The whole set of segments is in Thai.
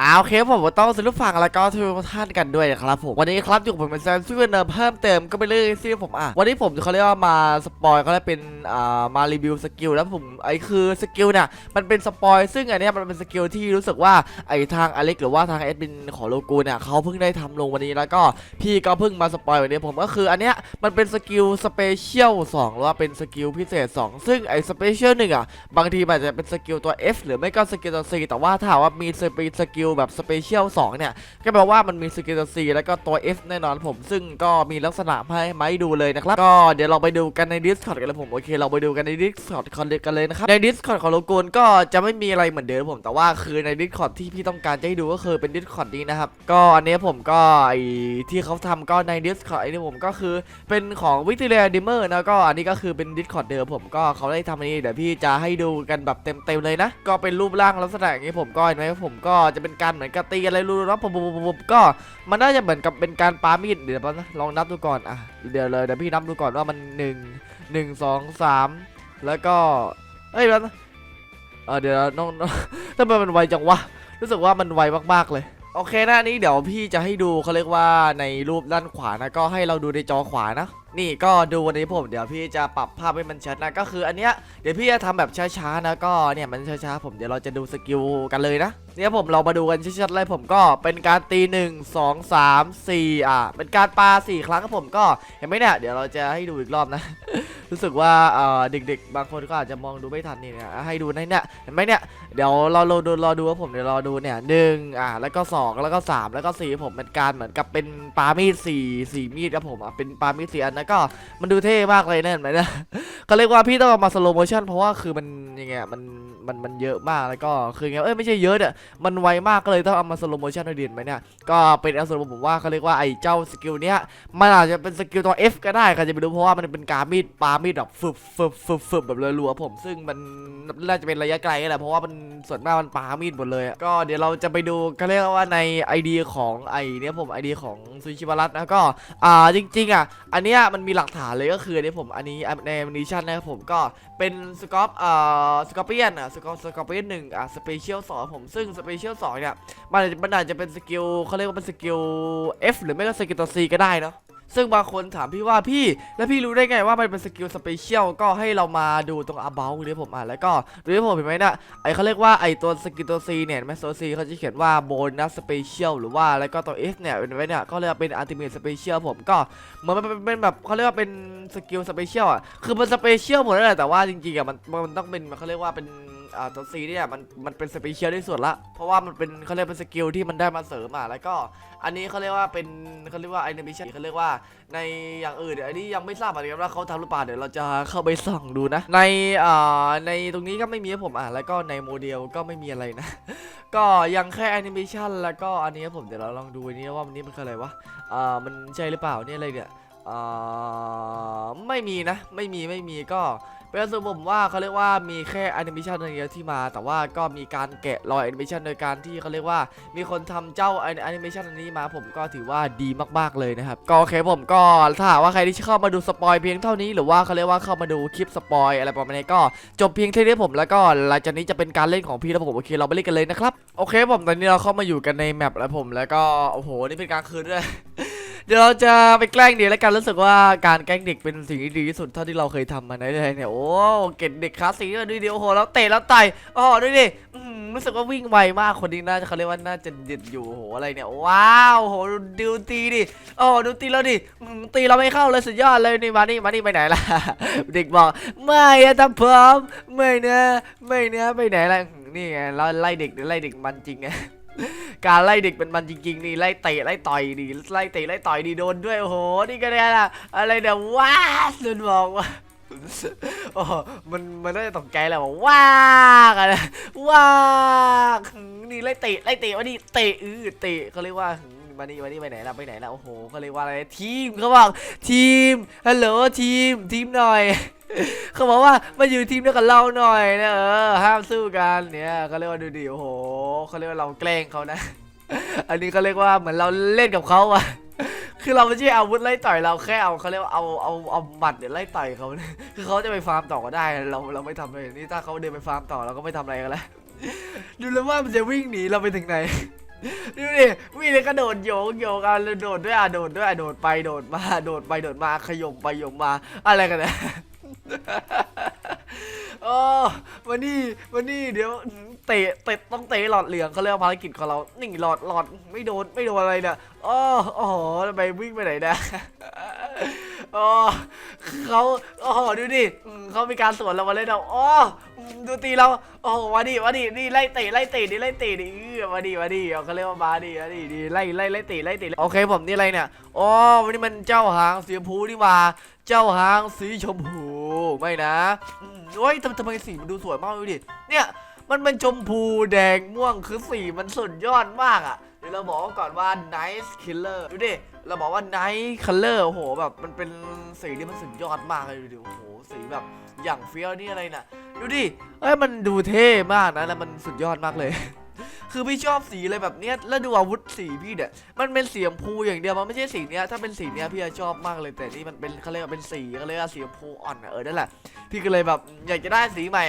อ่าโอเคผมก็ต้องสรุปฟังแล้วก็ทุกท่านกันด้วยนะครับผมวันนี้ครับอยู่กับผมเป็นแซมซึ่งเนิมเพิ่มเติมก็ไปเรื่อยซิผมอะวันนี้ผมเขาเรียกว่ามาสปอยเขาเรียกเป็นอ่ามารีวิวสกิลแล้วผมไอ้คือสกิลเนี่ยมันเป็นสปอยซึ่งอันนี้มันเป็นสกิลที่รู้สึกว่าไอ้ทางอเล็กหรือว่าทางแอดมินของโลกูเนี่ยเขาเพิ่งได้ทำลงวันนี้แล้วก็พี่ก็เพิ่งมาสปอยวันนี้ผมก็คืออันเนี้ยมันเป็นสกิลสเปเชียล2หรือว่าเป็นสกิลพิเศษ 2 ซึ่งไอ้สเปเชียลหนึ่งอะบางทีอาจจะเป็นสกิลตัว F หรือไม่ก็สกิลตัว C แต่ว่าถ้าว่ามีสเปสกิลแบบสเปเชียล2เนี่ย ก็แปลว่ามันมีสกิลตัว C แล้วก็ตัว F แน่นอนผมซึ่งก็มีลักษณะให้ไมาให้ดูเลยนะครับ ก็เดี๋ยวเราไปดูกันใน Discord กันเลยผมโอเค เราไปดูกันใน Discord กันเลยนะครับ ใน Discord ของโลโกนก็จะไม่มีอะไรเหมือนเดิมผม แต่ว่าคือใน Discord ที่พี่ต้องการจะให้ดูก็คือเป็น Discord นี้นะครับ ก็อันนี้ผมก็ไอที่เขาทำก็ใน Discord ไอ้นี่ผมก็คือเป็นของ Victoria Dimmer นะก็อันนี้ก็คือเป็น Discord เดิมผมก็เขาได้ทำอันนี้เดี๋ยวพี่จะให้ดูกันแบบเต็มๆเลยนะ ก็เป็นรูปร่างลักษณะอย่างนี้ผมก็เห็นไหมผมก็จะเป็นการเหมือนกับตีอะไรรู้นะผมผมก็มันน่าจะเหมือนกับเป็นการปามีดเดี๋ยวป๊บนะลองนับดูก่อนอะเดี๋ยวเลยเดี๋ยวพี่นับดูก่อนว่ามันหนึ่งหนึ่งสองสามแล้วก็เอ้ยแป๊บนะเออเดี๋ยวน้องน้องทำไมมันไวจังวะรู้สึกว่ามันไวมากๆเลยโอเคนะนนี้เดี๋ยวพี่จะให้ดูเขาเรียกว่าในรูปด้านขวานะก็ให้เราดูในจอขวานะนี่ก็ดูวันนี้ผมเดี๋ยวพี่จะปรับภาพให้มันชัดนะก็คืออันเนี้ยเดี๋ยวพี่จะทำแบบช้าๆนะก็เนี่ยมันช้าๆผมเดี๋ยวเราจะดูสกิลกันเลยนะเนี่ยผมเรามาดูกันชัดๆเลยผมก็เป็นการตีหนึ่งสองสามสี่อะเป็นการปาสี่ครั้งครับผมก็เห็นไหมเนี่ยเดี๋ยวเราจะให้ดูอีกรอบนะ รู้สึกว่าเอ่อเด็ก ๆ บางคนก็อาจจะมองดูไม่ทันนี่นี่ยให้ดูในเนี่ยเห็นไหมเนี่ยเดี๋ยวเราราดูรอดูว่าผมเดี๋ยวรอดูเนี่ยหนึ่งอะแล้วก็สองแล้วก็สามแล้วก็สี่ผมเป็นการเหมือนกับเป็นปามีดสี่สี่มีดครับผมอะเป็นปามีดสี่อันแล้วก็มันดูเท่มากเลยเนี่ยเห็นไหมเนี่ยก็เรียกว่าพี่ต้องมาสโลโมชั่นเพราะว่าคือมันยังไงมัน มันมันเยอะมากแล้วก็คือไงเอ้ยไม่ใช่เยอะเนี่ยมันไวมากก็เลยต้องเอามาสโลโมชันให้เห็นไหมเนี่ยก็เป็นอันสรุปผมว่าเขาเรียกว่าไอ้เจ้าสกิลเนี้ยมันอาจจะเป็นสกิลตัว F ก็ได้ใครจะไปรู้เพราะว่ามันเป็นการมีดปามีดแบบฟึบฟึบฟึบฟึบแบบรัวๆผม ซึ่งมันน่าจะเป็นระยะไกลแหละเพราะว่ามันส่วนมากมันปามีดหมดเลยอะก็เดี๋ยวเราจะไปดูก็เรียกว่าใน ID ของไอเนี้ยผม ID ของซูชิวารัตนะก็อ่าจริงๆอะอันเนี้ยมันมีหลักฐานเลยก็คืออันนี้ผมอันนี้ในมินิชั่นนะครับผมก็เป็นสกอปอ่าสกอร์เปียนอะสกอปสกอร์เปียนหนึ่งอะสเปเชียลสองผมซึ่งสเปเชียลสองเนี่ยมันมันอาจจะเป็นสกิลเขาเรียกว่าเป็นสกิล F หรือไม่ก็สกิลตัว C ก็ได้เนาะซึ่งบางคนถามพี่ว่าพี่แล้วพี่รู้ได้ไงว่ามันเป็นสกิลสเปเชียลก็ให้เรามาดูตรง about หรือผมอ่านแล้วก็ดูที่ผมเห็นไหมเนะไอเขาเรียกว่าไอตัวสกิลตัว C เนี่ยแมสโซ C เขาจะเขียนว่าโบนัสสเปเชียลหรือว่าแล้วก็ตัว F เนี่ยเป็นไว้เนี่ยก็เรียกเป็นอัลติเมทสเปเชียลผมก็เหมือนมันเป็นเป็นแบบเขาเรียกว่าเป็นสกิลสเปเชียลอะคือมันสเปเชียลหมดแล้วแหละแต่ว่าจริงๆอะมันมันต้องเป็นเขาเรียกว่าเป็น อ่าตัวซีเนี่ยมันมันเป็นสเปเชียลที่สุดละ เพราะว่ามันเป็นเขาเรียกเป็นสกิลที่มันได้มาเสริมอะแล้วก็อันนี้เขาเรียกว่าเป็นเขาเรียกว่าแอนิเมชันเขาเรียกว่าในอย่างอื่นเดี๋ยวอันนี้ยังไม่ทราบเหมือนกันว่าเขาทำหรือเปล่าเดี๋ยวเราจะเข้าไปส่องดูนะ ในอ่าในตรงนี้ก็ไม่มีให้ผมอ่านแล้วก็ในโมเดลก็ไม่มีอะไรนะ ก็ยังแค่แอนิเมชันแล้วก็อันนี้ผมเดี๋ยวเราลองดูอันนี้ว่ามันนี้มันคืออะไรวะอ่ามันใช่หรือเปล่าเนี่ยอะไรเนี่ยอ่าไม่มีนะ ไม่มีไม่มีก็ เป็นส่วนผมว่าเขาเรียกว่ามีแค่แอนิเมชันเดียวที่มา แต่ว่าก็มีการแกะรอยแอนิเมชันโดยการที่เขาเรียกว่ามีคนทำเจ้าแอนิเมชันอันนี้มาผมก็ถือว่าดีมากๆเลยนะครับ ก็โอเคผมก็ถ้าว่าใครที่เข้ามาดูสปอยเพียงเท่านี้หรือว่าเขาเรียกว่าเข้ามาดูคลิปสปอยอะไรประมาณนี้ก็จบเพียงเท่านี้ผมแล้วก็หลังจากนี้จะเป็นการเล่นของพี่แล้วผมโอเคเราไปเล่นกันเลยนะครับโอเคผมตอนนี้เราเข้ามาอยู่กันในแมปแล้วผมแล้วก็โอ้โหนี่เป็นกลางคืนด้วย เดี๋ยวเราจะไปแกล้งเด็กแล้วกันรู้สึกว่าการแกล้งเด็กเป็นสิ่งที่ดีที่สุดเท่าที่เราเคยทำมาในไทยเนี่ยโอ้เก่งเด็กคลาสสิกด้วยดูดิโอ้โหแล้วเตะแล้วต่อยโอ้โหดูดิรู้สึกว่าวิ่งไวมากคนนี้น่าจะเขาเรียกว่าน่าจะเด็ดอยู่โอ้โหอะไรเนี่ยว้าวโหดูตีดิโอ้ดูตีแล้วดิตีเราไม่เข้าเลยสุดยอดเลยนี่มานี่มานี่ไปไหนล่ะเด็กบอกไม่อะทำพร้อมไม่นะไม่นะไปไหนล่ะนี่ไงเราไล่เด็กไล่เด็กมันจริงไง การไล่เด็กเป็นมันจริงๆนี่ไล่เตะไล่ต่อยดีไล่เตะไล่ต่อยดีโดนด้วยโอ้โหนี่ก็ได้ละอะไรเนี่ยว้าสุดบอกว่าโอ้มันมันน่าจะตกใจแหละว่าว้าอะไรว้าหืมนี่ไล่เตะไล่เตะว่านี่เตะอือเตะเขาเรียกว่ามมานี่มานี่ไปไหนล่ะไปไหนล่ะโอ้โหเขาเรียกว่าอะไรทีมเขาบอกทีมฮัลโหลทีมทีมหน่อย เขาบอกว่ามาอยู่ทีมเดียวกับเราหน่อยนะเออห้ามสู้กันเนี่ยเขาเรียกว่าดูดิโอ้โหเขาเรียกว่าเราแกล้งเขานะ อันนี้เขาเรียกว่าเหมือนเราเล่นกับเขาอะคือเราไม่ใช่อาวุธไล่ต่อยเราแค่เอาเขาเรียกว่าเอาเอาเอาหมัดเนี่ยไล่ต่อยเขาคือเขาจะไปฟาร์มต่อก็ได้ เราเราไม่ทำเลยนี่ถ้าเขาเดินไปฟาร์มต่อเราก็ไม่ทำอะไรกันแล้วดูแล้วว่ามันจะวิ่งหนีเราไปถึงไหนดูดิวิ่งเลยกระโดดโยกโยกอะโดดด้วยอะโดดด้วยอะโดดไปโดดมาโดดไปโดดมาขยมไปขยมมาอะไรกันเนี่ย โอ้มานี่มานี่เดี๋ยวเตะเตะต้องเตะหลอดเหลืองเขาเรียกว่าภารกิจของเรานี่หลอดหลอดไม่โดนไม่โดนอะไรเนี่ยโอ้โอ้โหทำไมวิ่งไปไหนนะโอ้เขาโอ้โหดูดิเขามีการสวนเรามาเลยนะโอ้อืมดูตีเราโอ้โหมาดิมาดินี่ไล่เตะไล่เตะนี่ไล่เตะดิเออ มาดิมาดิเอาเขาเรียกว่ามาดิมาดิดิไล่ไล่ไล่ตะไล่ตะโอเคผมนี่อะไรเนี่ยโอ้วันนี้มันเจ้าหางสีชมพูนี่ว่าเจ้าหางสีชมพูไม่นะโอ้ยทำทำไมสีมันดูสวยมากเลยดิเนี่ยมันเป็นชมพูแดงม่วงคือสีมันสุดยอดมากอะเดี๋ยวเราบอกก่อนว่า nice killer ดูดิเราบอกว่า nice color โอ้โหแบบมันเป็นสีที่มันสุดยอดมากเลยดูดิโอ้โหสีแบบอย่างเฟี้ยวนี่อะไรน่ะ ดูดิเอ้ยมันดูเท่มากนะแล้วมันสุดยอดมากเลย คือพี่ชอบสีอะไรแบบเนี้ยแล้วดูอาวุธสีพี่เนี่ยมันเป็นสีชมพูอย่างเดียวมันไม่ใช่สีเนี้ยถ้าเป็นสีเนี้ยพี่จะชอบมากเลยแต่นี่มันเป็นเขาเรียกว่าเป็นสีเขาเรียกว่าสีชมพูอ่อนอะเออนั่นแหละพี่ก็เลยแบบอยากจะได้สีใหม่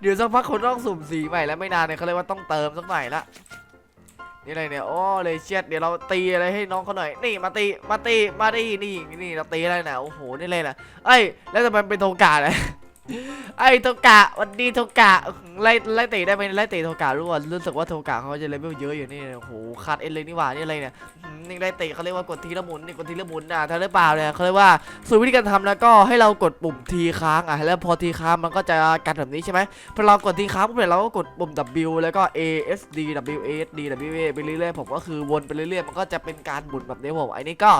เดี๋ยวสักพักคนต้องสุ่มสีใหม่แล้วไม่นานเนี่ยเขาเรียกว่าต้องเติมสักหน่อยละนี่อะไรเนี่ย โอ้เลยเชียดเดี๋ยวเราตีอะไรให้น้องเขาหน่อย นี่มาตี มาตี มาตี นี่ นี่เราตีอะไรนะโอ้โห นี่เลยนะเอ้ย แล้วทำไมเป็นโทกาเลย ไอ้โทกะวันดีโทกะไล่ไล่ตีได้ไหมไล่ตีโทกะรู้ว่ารู้สึกว่าโทกะเขาจะเลเวลเยอะอยู่นี่โอ้โหขาดเอ็นเลยนี่หว่านี่อะไรเนี่ยนี่ไล่ตีเขาเรียกว่ากดทีละหมุนนี่กดทีละหมุนนะถ้าหรือเปล่าเนี่ยเขาเรียกว่าส่วนวิธีการทำแล้วก็ให้เรากดปุ่มทีค้างอะแล้วพอทีค้างมันก็จะกันแบบนี้ใช่ไหมพอเรากดทีค้างปุ๊บเนี่ยเราก็กดปุ่ม W แล้วก็ A S D W A S D W A ไปเรื่อยๆผมก็คือวนไปเรื่อยๆมันก็จะเป็นการหมุนแบบนี้ผมไอันนี้ก็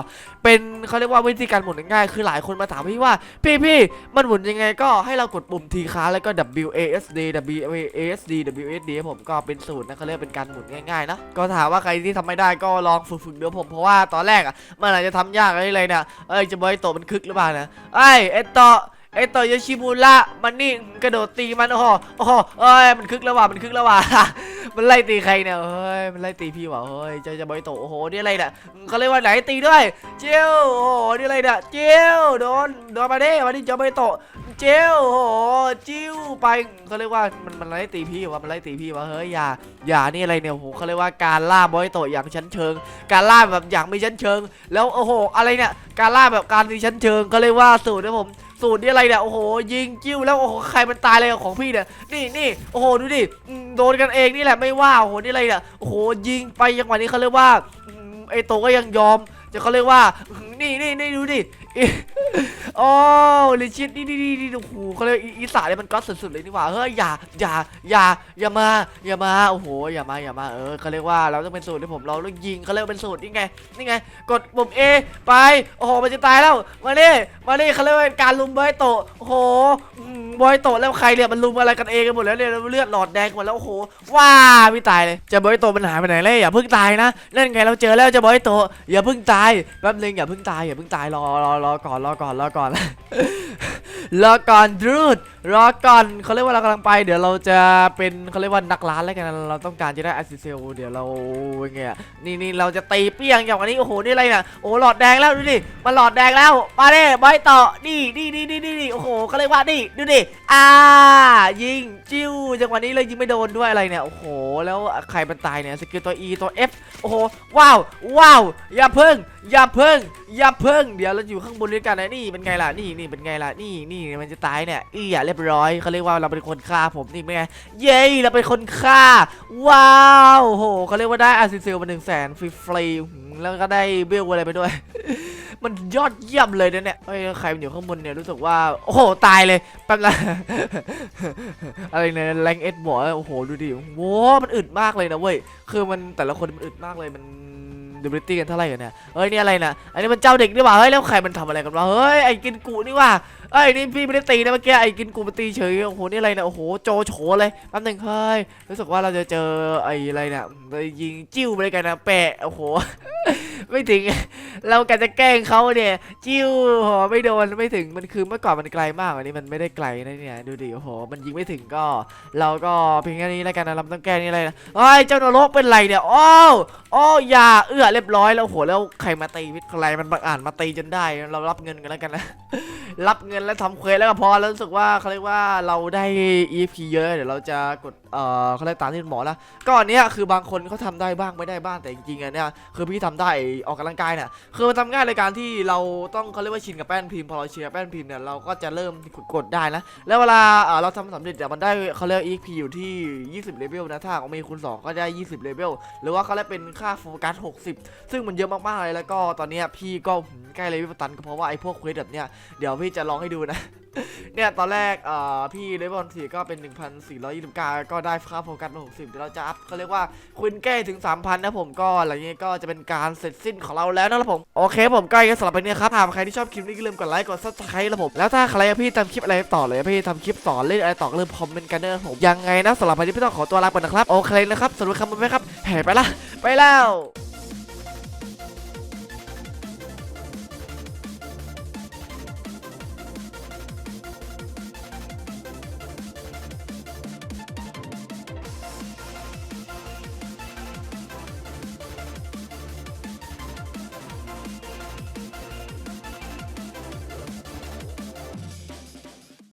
เป็นเขาเรียกว่าวิธีการหมุนง่ายๆคือหลายคนมาถามพี่ว่าพี่พี่มันหมุนยังไงก็ให้เรากดปุ่มทีค้าแล้วก็ W A S D W A S D W A S D ผมก็เป็นสูตรนะเขาเรียกเป็นการหมุนง่ายๆนะก็ถามว่าใครที่ทำไม่ได้ก็ลองฝึกๆเดี๋ยวผมเพราะว่าตอนแรกอะมันอาจจะทำยากอะไรเลยเนี่ยเอ้ยจะบอยโตมันคึกหรือเปล่านะไอ้ไอต่อไอ้ต่อโยชิมุระมันนี่กระโดดตีมันโอ้โหโอ้โหเอ้ยมันคึกแล้วว่ะมันคึกแล้วว่ะมันไล่ตีใครเนี่ยเฮ้ยมันไล่ตีพี่ว่ะเฮ้ยเจะจะบอยโตโอ้โหนี่อะไรเนี่ยเขาเรียกว่าไหนตีด้วยเจียวโอ้โหนี่อะไรเนี่ยเจียวโดนโดนมาเด้มาดิเจะบอยโต เจียวโอ้โหจิ้วไปเขาเรียกว่ามันมันไล่ตีพี่ว่ะมันไล่ตีพี่ว่ะเฮ้ยอย่าอย่านี่อะไรเนี่ยโหเขาเรียกว่าการล่าบอยโตอย่างชั้นเชิง การล่าแบบอย่างไม่ชั้นเชิง แล้วโอ้โหอะไรเนี่ยการล่าแบบการมีชั้นเชิงก็เลยกว่าสูตรนะผมสูตรนี่อะไรเนี่ยโอ้โหยิงจิ้วแล้วโอ้โหใครมันตายเลยของพี่เนี่ยนี่นี่โอ้โหดูดิโดนกันเองนี่แหละไม่ว่าโอ้โหนี่อะไรเนี่ยโอ้โหยิงไปจังหวะนี้เขาเรียกว่าไอโตก็ยังยอมจะเขาเรียกว่านี่นี่นี่ดูดิ โอ้ลิชิตนี่นี่นี่นี่โอ้โหเขาเรียกอีสานเนี่ยมันก็สุดๆเลยนี่หว่าเฮ้ยอย่าอย่าอย่าอย่ามาอย่ามาโอ้โหอย่ามาอย่ามาเออเขาเรียกว่าเราต้องเป็นสูตรที่ผมเราต้องยิงเขาเรียกเป็นสูตรนี่ไงนี่ไง กดปุ่ม A ไปโอ้โหมันจะตายแล้วมาดิมาดิเขาเรียกว่าการลุมบอยโตโอ้โหบอยโตแล้วใครเนี่ยมันลุมอะไรกันเองกันหมดแล้วเนี่ยเลือดหลอดแดงหมดแล้วโอ้โหว้าไม่ตายเลยจะบอยโตมันหายไปไหนเลยอย่าเพิ่งตายนะนั่นไงเราเจอแล้วจะบอยโตอย่าเพิ่งตายแป๊บนึงอย่าเพิ่งตายอย่าเพิ่งตายรอรอรอก่อนรอก่อนรอก่อน รอก่อนดรูดรอก่อนเขาเรียกว่าเรากำลังไป เดี๋ยวเราจะเป็นเขาเรียกว่านักล้านแล้วกันเราต้องการจะได้อ s ซิเซลเดี๋ยวเราเป็นไงอะนี่นี่เราจะตีเปี้ยงอย่างวันนี้โอ้โหนี่อะไรเนี่ยโอ้หลอดแดงแล้วดูดิมันหลอดแดงแล้วมาเด้บอยต่อนี่นี่นี่นี่นี่โอ้โหเขาเรียกว่านี่ดูดิอ่า ยิงจิ้วจังหวะนี้เลยยิงไม่โดนด้วยอะไรเนี่ยโอ้โหแล้วใครมันตายเนี่ยสกิลตัว E ตัว F โอ้โหว้าวว้าวอย่าเพิ่งอย่าเพิ่งอย่าเพิ่ง เดี๋ยวเราอยู่ข้างบนด้วยกันนะนี่เป็นไงล่ะนี่นี่เป็นไงล่ะนี่นี่มันจะตายเนี่ยอีอะเรียบร้อยเขาเรียกว่าเราเป็นคนฆ่าผมนี่เป็นไงเย้เราเป็นคนฆ่า ว้าวโหเขาเรียกว่าได้อาซิเซลมาหนึ่งแสนฟรีฟรีๆแล้วก็ได้เบลอะไรไปด้วย มันยอดเยี่ยมเลยนะเนี่ยเฮ้ยใครมันอยู่ข้างบนเนี่ยรู้สึกว่าโอ้โหตายเลยแป๊บละอะไรเนี่ยแรงเอ็ดบอกโอ้โหดูดิโว้มันอึดมากเลยนะเว้ยคือมันแต่ละคนมันอึดมากเลยมัน ดูบริตี้กันเท่าไหร่กันเนี่ยเฮ้ยนี่อะไรนะอันนี้มันเจ้าเด็กนี่หว่าเฮ้ยแล้วใครมันทำอะไรกันวะเฮ้ยไอ้กินกูนี่ว่าเอ้ยนี่พี่ไม่ได้ตีนะเมื่อกี้ไอ้กินกูมาตีเฉยโอ้โหนี่อะไรนะโอ้โหโจโฉเลยแป๊บหนึงเฮ้ยรู้สึกว่าเราจะเจอไอ้อะไรเนี่ยไปยิงจิ้วไปเลยกันนะแปะโอ้โห ไม่ถึง เรากะจะแกล้งเขาเนี่ยจิ้วโหไม่โดนไม่ถึงมันคือเมื่อก่อนมันไกลมากอันนี้มันไม่ได้ไกลนะเนี่ยดูดิโอ้โหมันยิงไม่ถึงก็ เราก็เพียงแค่นี้แล้วกันนะเราต้องแก้นี่อะไรนะเฮ้ยเจ้านรกเป็นไรเนี่ยโอ้วอ้ยาเอื้อเรียบร้อยแล้วโหแล้วใครมาตีวิทย์ใครมันบังอ่านมาตีจนได้ เรารับเงินกันแล้วกันนะรับเงินแล้วทำเควสแล้วก็พอแล้วรู้สึกว่าเขาเรียกว่าเราได้ EP เยอะเดี๋ยวเราจะกด เอ่อเขาเรียกตามที่หมอล้วก็อันเนี้ยคือบางคนเขาทำได้บ้างไม่ได้บ้างแต่จริงๆอันเนี้ยคือพี่ทำได้ออกกำลังกายเนี่ยคือมันทำง่ายในการที่เราต้องเขาเรียกว่าชินกับแป้นพิมพ์พอเราชินกับแป้นพิมพ์เนี่ยเราก็จะเริ่มกดได้นะแล้วเวลาเราทำสำเร็จเนี่ยมันได้เขาเรียก EP อยู่ที่ 20เลเวลนะถ้าของมีคูณ2ก็ได้ 20เลเวลหรือว่าเขาเรียกเป็นค่าโฟกัส 60 ซึ่งมันเยอะมากๆเลยแล้วก็ตอนเนี้ยพี่ก็ใกล้เลเวลตันก็เพราะว่าไอ้พวกเควสแบบเนี้ยเดี๋ยวพี่จะลองให้ดูนะเนี่ยตอนแรกเอ่อพี่เลเวลสี่ก็เป็น 1,429 ก็ได้ค่าโฟกัสมา60เดี๋ยวเราจะอัพเขาเรียกว่าควินแก้ถึง 3,000 นะผมก็อะไรเงี้ยก็จะเป็นการเสร็จสิ้นของเราแล้วนะครับผม โอเคผมใก็ยังสำหรับวันนี้ครับหากใครที่ชอบคลิปนี้ก็ลืมกดไลค์กดซับสไครต์นะผมแล้วถ้าใครอยากพี่ทำคลิปอะไรต่อเลยพี่ทำคลิปสอนเล่นอะไรต่อก็ลืมคอมเมนต์กันด้วยนะผมยังไงนะสำหรับวันนี้พี่ต้องขอตัวลาไปนะครับโอเคนะครับสำหรับคำนี้ไหมครับแห่ไปละไปแล้ว